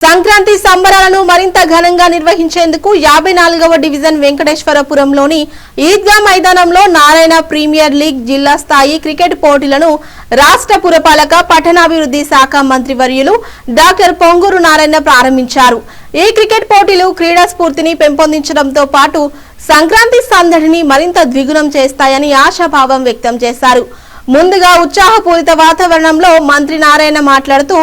సంక్రాంతి సంబరాలను మరింత ఘనంగా నిర్వహించేందుకు యాభై నాలుగవ డివిజన్ వెంకటేశ్వరపురంలోని ఈద్గా మైదానంలో నారాయణ ప్రీమియర్ లీగ్ జిల్లా స్థాయి క్రికెట్ పోటీలను రాష్ట్ర పురపాలక పట్టణాభివృద్ధి శాఖ మంత్రి వర్యులు డాక్టర్ పొంగూరు నారాయణ ప్రారంభించారు. ఈ క్రికెట్ పోటీలు క్రీడా స్ఫూర్తిని పెంపొందించడంతో పాటు సంక్రాంతి సందడిని మరింత ద్విగుణం చేస్తాయని ఆశాభావం వ్యక్తం చేశారు. ముందుగా ఉత్సాహపూరిత వాతావరణంలో మంత్రి నారాయణ మాట్లాడుతూ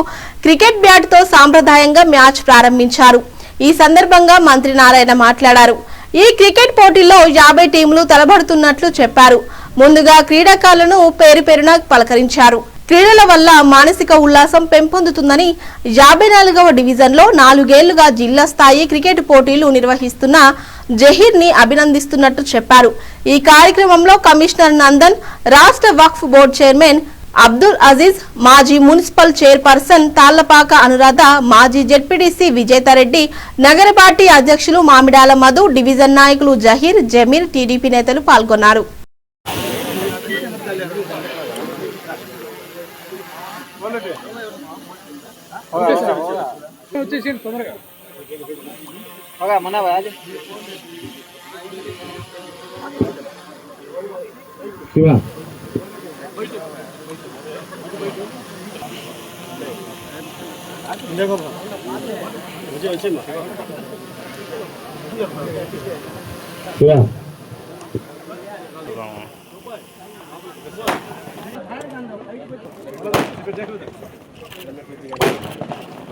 క్రికెట్ బ్యాట్తో సాంప్రదాయంగా మ్యాచ్ ప్రారంభించారు. ఈ సందర్భంగా మంత్రి నారాయణ మాట్లాడారు. ఈ క్రికెట్ పోటీల్లో యాభై టీంలు తలబడుతున్నట్లు చెప్పారు. ముందుగా క్రీడాకారులను పేరు పేరున పలకరించారు. క్రీడల వల్ల మానసిక ఉల్లాసం పెంపొందుతుందని యాభై నాలుగవ డివిజన్లో నాలుగేళ్ళుగా జిల్లా స్థాయి క్రికెట్ పోటీలు నిర్వహిస్తున్న జహీర్ని అభినందిస్తున్నట్టు చెప్పారు. ఈ కార్యక్రమంలో కమిషనర్ నందన్ రాష్ట్ర వక్ఫ్ బోర్డు చైర్మన్ అబ్దుల్ అజీజ్ మాజీ మున్సిపల్ చైర్పర్సన్ తాళ్ళపాక అనురాధ మాజీ జెడ్పీటీసీ విజేతారెడ్డి నగర పార్టీ అధ్యక్షులు మామిడాల మధు డివిజన్ నాయకులు జహీర్ జమీర్ టీడీపీ నేతలు పాల్గొన్నారు. వచ్చేసేయండి తొందరగా శివ శివ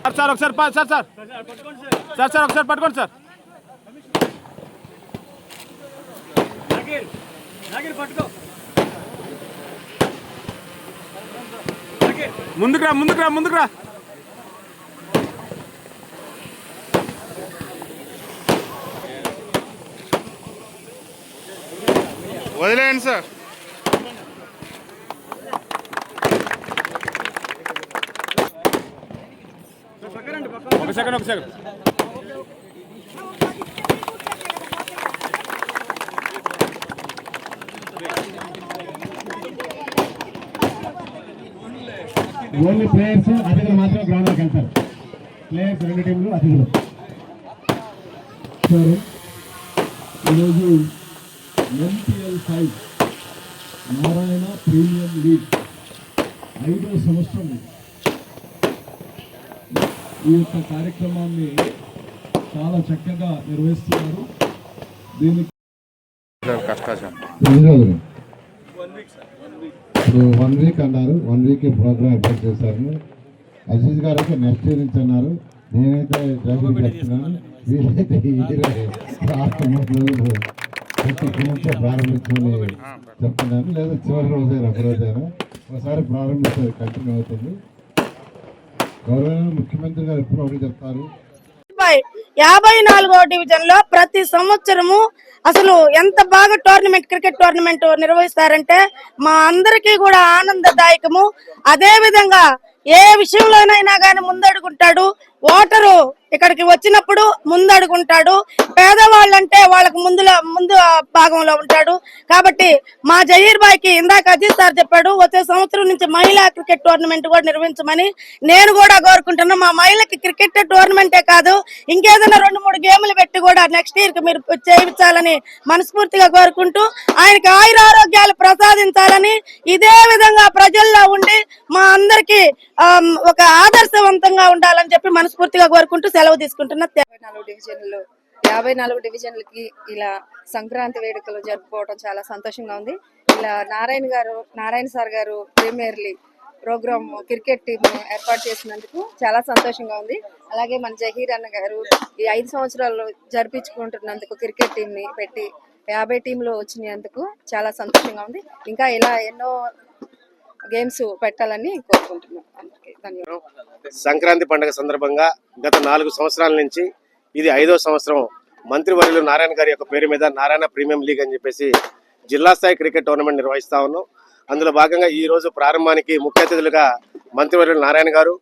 సార్ సార్ ఒకసారి పా- సార్ సార్ సార్ సార్ ఒకసారి పట్టుకోండి సార్ ముందుకు రా ముందుకు రా ముందుకు రా వదిలేయండి సార్. ఒక సెకండ్ ఒక సెకండ్. ఓన్లీ ప్లేయర్స్ అతిథులు మాత్రం గ్రౌండ్లోకి వెళ్తారు ప్లేయర్స్ రెండు టీంలు అతిథులు. సార్. ఈరోజు MPL five Narayana premium league ఐదో సంవత్సరం. ఈ యొక్క కార్యక్రమాన్ని చాలా చక్కగా నిర్వహిస్తున్నారు. దీనికి ఎన్ని ఇప్పుడు వన్ వీక్ అన్నారు. వన్ వీక్ ప్రోగ్రామ్ అప్డేట్ చేశారు. అజీజ్ గారు అయితే నెక్స్ట్ ఇయర్ నుంచి అన్నారు. నేనైతే డ్రైవింగ్ రాష్ట్ర రోజులు ప్రతి నుంచే ప్రారంభించమని చెప్తున్నాను. లేదా చివరి రోజైనా ఒక రోజైనా ఒకసారి ప్రారంభిస్తే కంటిన్యూ అవుతుంది. గౌరవ ముఖ్యమంత్రి గారు ఎప్పుడు ఒకటి చెప్తారు. యాభై యాభై నాలుగో డివిజన్లో ప్రతి సంవత్సరము అసలు ఎంత బాగా టోర్నమెంట్ క్రికెట్ టోర్నమెంట్ నిర్వహిస్తారంటే మా అందరికీ కూడా ఆనందదాయకము. అదే విధంగా ఏ విషయంలోనైనా కానీ ముందడుగుంటాడు. ఓటరు ఇక్కడికి వచ్చినప్పుడు ముందడుగుంటాడు. పేదవాళ్ళంటే వాళ్ళకి ముందులో ముందు భాగంలో ఉంటాడు. కాబట్టి మా జహీర్ బాయ్కి ఇందాక అజీత్ సార్ చెప్పాడు వచ్చే సంవత్సరం నుంచి మహిళా క్రికెట్ టోర్నమెంట్ కూడా నిర్వహించమని నేను కూడా కోరుకుంటున్నాను మా మహిళకి క్రికెట్ టోర్నమెంటే కాదు ఇంకేదైనా రెండు మూడు గేములు పెట్టి కూడా నెక్స్ట్ ఇయర్కి మీరు చేయించాలని మనస్ఫూర్తిగా కోరుకుంటూ ఆయనకి ఆయుర ఆరోగ్యాలు ప్రసాదించాలని ఇదే విధంగా ప్రజల్లో ఉండి మా అందరికి ఒక ఆదర్శవంతంగా ఉండాలని చెప్పి మనస్ఫూర్తిగా కోరుకుంటూ సెలవు తీసుకుంటున్నా యాభై నాలుగు డివిజన్లు యాభై నాలుగు డివిజన్లకి ఇలా సంక్రాంతి వేడుకలు జరుపుకోవడం చాలా సంతోషంగా ఉంది. ఇలా Narayana garu Narayana sir garu premier league programme cricket team ఏర్పాటు చేసినందుకు చాలా సంతోషంగా ఉంది. అలాగే మన జహీర్ అన్న గారు ఈ ఐదు సంవత్సరాలు జరిపించుకుంటున్నందుకు క్రికెట్ టీంని పెట్టి యాభై టీంలు వచ్చినందుకు చాలా సంతోషంగా ఉంది. ఇంకా ఇలా ఎన్నో గేమ్స్ పెట్టాలని కోరుకుంటున్నాం. అందరికీ ధన్యవాదాలు. సంక్రాంతి పండుగ సందర్భంగా గత నాలుగు సంవత్సరాల నుంచి ఇది ఐదో సంవత్సరం మంత్రివర్యులు నారాయణ గారి యొక్క పేరు మీద నారాయణ ప్రీమియం లీగ్ అని చెప్పేసి జిల్లా స్థాయి క్రికెట్ టోర్నమెంట్ నిర్వహిస్తా ఉన్నాం. అందులో భాగంగా ఈ రోజు ప్రారంభానికి ముఖ్య అతిథులుగా మంత్రివర్యులు నారాయణ గారు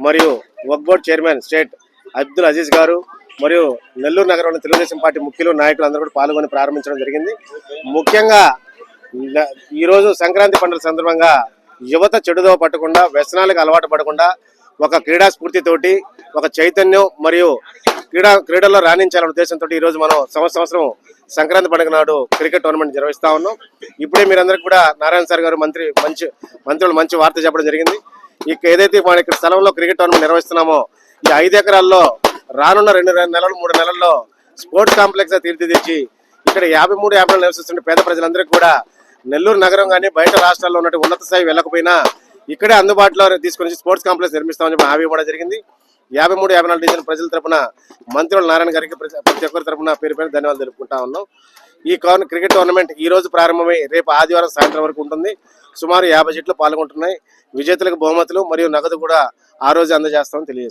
మరియు వక్బోర్డ్ చైర్మన్ స్టేట్ అబ్దుల్ అజీజ్ గారు మరియు నెల్లూరు నగరంలో తెలుగుదేశం పార్టీ ముఖ్యులు నాయకులు అందరూ కూడా పాల్గొని ప్రారంభించడం జరిగింది. ముఖ్యంగా ఈరోజు సంక్రాంతి పండుగ సందర్భంగా యువత చెడుదో పట్టకుండా వ్యసనాలకు అలవాటు పడకుండా ఒక క్రీడా స్ఫూర్తితోటి ఒక చైతన్యం మరియు క్రీడా క్రీడల్లో రాణించాలనే ఉద్దేశంతో ఈరోజు మనం సంవత్సరం సంవత్సరం సంక్రాంతి పండుగ నాడు క్రికెట్ టోర్నమెంట్ నిర్వహిస్తా ఉన్నాం. ఇప్పుడే మీరందరికీ కూడా నారాయణ సార్ గారు మంత్రి మంచి మంత్రులు మంచి వార్త చెప్పడం జరిగింది. ఇక ఏదైతే మన ఇక్కడ స్థలంలో క్రికెట్ టోర్నమెంట్ నిర్వహిస్తున్నామో ఈ ఐదు ఎకరాల్లో రానున్న రెండు రెండు నెలలు మూడు నెలల్లో స్పోర్ట్స్ కాంప్లెక్స్ తీర్చిదిద్ది ఇక్కడ యాభై మూడు యాభై నాలుగు నివసిస్తున్న పేద ప్రజలందరికీ కూడా నెల్లూరు నగరం కానీ బయట రాష్ట్రాల్లో ఉన్నట్టు ఉన్నత స్థాయి వెళ్ళకపోయినా ఇక్కడే అందుబాటులో తీసుకొని స్పోర్ట్స్ కాంప్లెక్స్ నిర్మిస్తామని చెప్పి హామీ ఇవ్వడం జరిగింది. యాభై మూడు యాభై నాలుగు డివిజన్ ప్రజల తరపున మంత్రులు నారాయణ గారికి ప్రతి ప్రతి ఒక్కరి తరపున పేరు పేరు ధన్యవాదాలు తెలుపుకుంటా ఉన్నాం. ఈ కౌన్ క్రికెట్ టోర్నమెంట్ ఈ రోజు ప్రారంభమై రేపు ఆదివారం సాయంత్రం వరకు ఉంటుంది. సుమారు యాభై జట్లు పాల్గొంటున్నాయి. విజేతలకు బహుమతులు మరియు నగదు కూడా ఆ రోజు అందజేస్తామని తెలియజేస్తాం